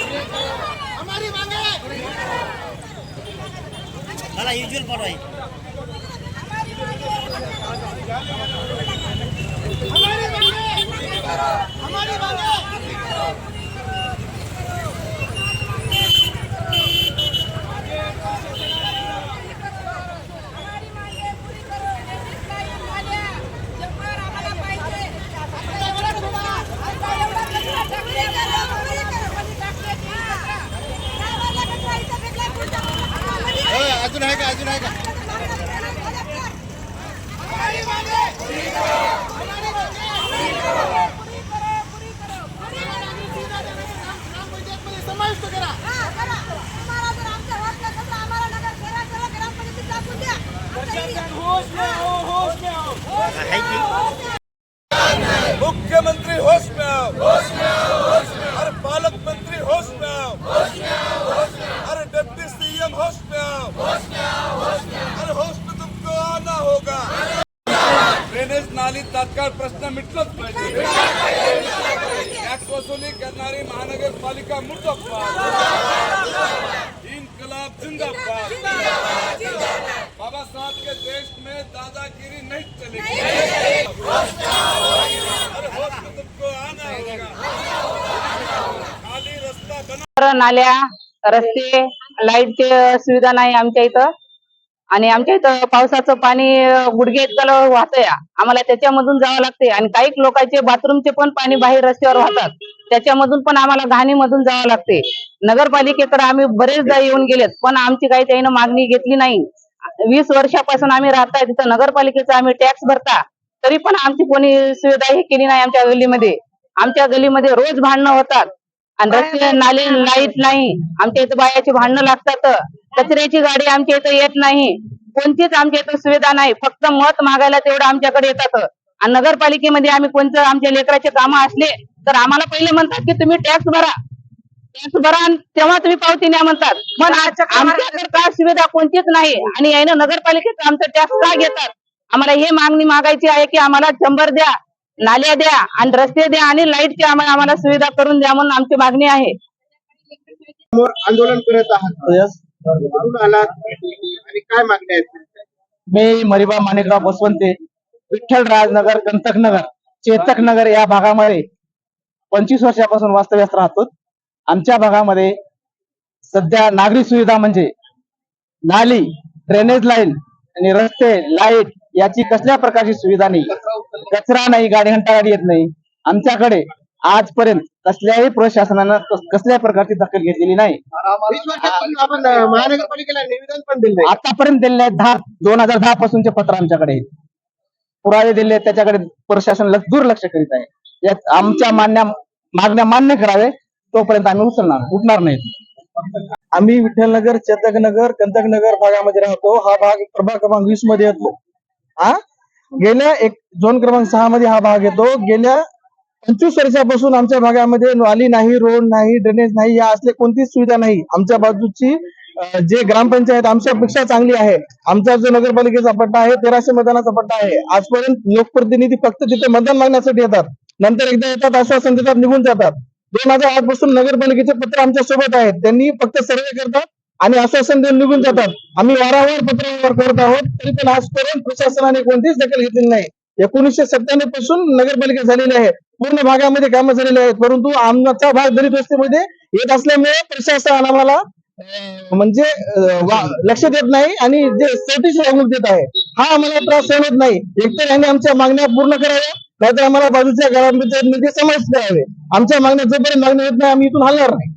हमारी मांगे मला युजल परवाई हमारी मुख्यमंत्री होश में आओ। होश में आओ होश में हर पालक मंत्री होश में आओ होश में आओ होश में हर डिप्टी सीएम होश में आओ होश में आओ होश में हर होश में तुमको आना होगा ड्रेनेज तात्काळ प्रश्न मिटलाच पाहिजे. टॅक्स वसुली करणारी महानगरपालिका मुर्दाबाद. इनकलाब जिंदाबाद. बाबा साहब के देश में दादागिरी नहीं चलेगी तुमको आना होगा खाली रस्ता बना. नाल्या रस्ते लाईटची सुविधा नाही आमच्या इथं. आणि आमच्या इथं पावसाचं पाणी गुडघे इतकं वाहतंय. आम्हाला त्याच्यामधून जावं लागते. आणि काही लोकांचे बाथरूमचे पण पाणी बाहेर रस्त्यावर वाहतात. त्याच्यामधून पण आम्हाला घाणीमधून जावं लागते. नगरपालिकेकडे आम्ही बरेचदा येऊन गेलेत पण आमची काही त्यानं मागणी घेतली नाही. वीस वर्षापासून आम्ही राहताय तिथं नगरपालिकेचा आम्ही टॅक्स भरता. तरी पण आमची कोणी सुविधा हे केली नाही आमच्या गल्लीमध्ये. आमच्या गल्लीमध्ये रोज भांडणं होतात. आणि रस्ते नाली लाइट नाही. आमच्या इथं बायाची भांडणं लागतात. कचऱ्याची गाडी आमच्या इथं येत नाही. कोणतीच आमच्या इथं सुविधा नाही. फक्त मत मागायला तेवढं आमच्याकडे येतात. आणि नगरपालिकेमध्ये आम्ही कोणतं आमच्या लेकराचे कामं असले तर आम्हाला पहिले म्हणतात की तुम्ही टॅक्स भरा. टॅक्स भरा आणि तेव्हा तुम्ही पावती न्या म्हणतात. पण आमच्याकडे काय सुविधा कोणतीच नाही. आणि यानं नगरपालिकेचं आमचं टॅक्स का घेतात? आम्हाला हे मागणी मागायची आहे की आम्हाला शंभर द्या. नाल्या द्या आणि रस्ते द्या आणि लाईटची आम्हाला आम्हाला सुविधा करून द्या म्हणून आमची मागणी आहे. आंदोलन करत आहात. कुठून आलात आणि काय मागण्या आहेत? मी मरिबा माणिकराव बसवंते विठ्ठल राजनगर चेतक नगर या भागामध्ये पंचवीस वर्षापासून वास्तव्यास राहतो. आमच्या भागामध्ये सध्या नागरी सुविधा म्हणजे नाली ड्रेनेज लाईन आणि रस्ते लाइट याची कसल्या प्रकारची सुविधा नाही. कचरा नाही गाडी घंटा गाडी येत नाही. आमच्याकडे आजपर्यंत कसल्याही प्रशासनानं कस- कसल्याही प्रकारची दखल घेतलेली नाही. आपण महानगरपालिकेला निवेदन पण दिले आतापर्यंत दिलेले आहेत दहा दोन हजार दहा पासूनचे पत्र आमच्याकडे. पुरावे दिले आहेत, त्याच्याकडे प्रशासन लक्ष- दुर्लक्ष करीत आहे. यात आमच्या मान्य मागण्या मान्य करावे तोपर्यंत आम्ही उचलणार उठणार नाहीत. आम्ही विठ्ठलनगर चेतकनगर कंटकनगर भागामध्ये राहतो. हा भाग प्रभाग क्रमांक वीसमध्ये येतो. हा? गेल्या एक झोन क्रमांक सहा मध्ये हा भाग येतो. गेल्या पंचवीस वर्षापासून आमच्या भागामध्ये नाली नाही रोड नाही ड्रेनेज नाही या असले कोणतीच सुविधा नाही. आमच्या बाजूची जे ग्रामपंचायत आमच्यापेक्षा चांगली आहे आमचा जो नगरपालिकेचा पट्टा आहे तेराशे मतदानाचा पट्टा आहे आजपर्यंत लोकप्रतिनिधी फक्त तिथे मतदान मागण्यासाठी येतात. नंतर एकदा येतात आश्वासन देतात निघून जातात. दोन हजार आठपासून नगरपालिकेचे पत्र आमच्यासोबत आहेत. त्यांनी फक्त सर्वे करतात आणि आश्वासन देऊन निघून जातात. आम्ही वारंवार पत्रावर करत आहोत तरी पण आजपर्यंत प्रशासनाने कोणतीच दखल घेतलेली नाही. एकोणीसशे सत्त्याण्णवपासून नगरपालिका झालेली आहे. पूर्ण भागामध्ये कामं झालेली आहेत परंतु आमचा भाग दलित वस्तीमध्ये येत असल्यामुळे प्रशासन आम्हाला म्हणजे वा- लक्ष देत नाही आणि जे सोटीशी वागणूक देत आहे हा आम्हाला त्रास सहन नाही. एकतर यांनी आमच्या मागण्या पूर्ण कराव्या नाहीतर आम्हाला बाजूच्या घरामध्ये समाज द्यावे आमच्या मागण्या जोपर्यंत मागण्या येत नाही आम्ही इथून हलणार नाही.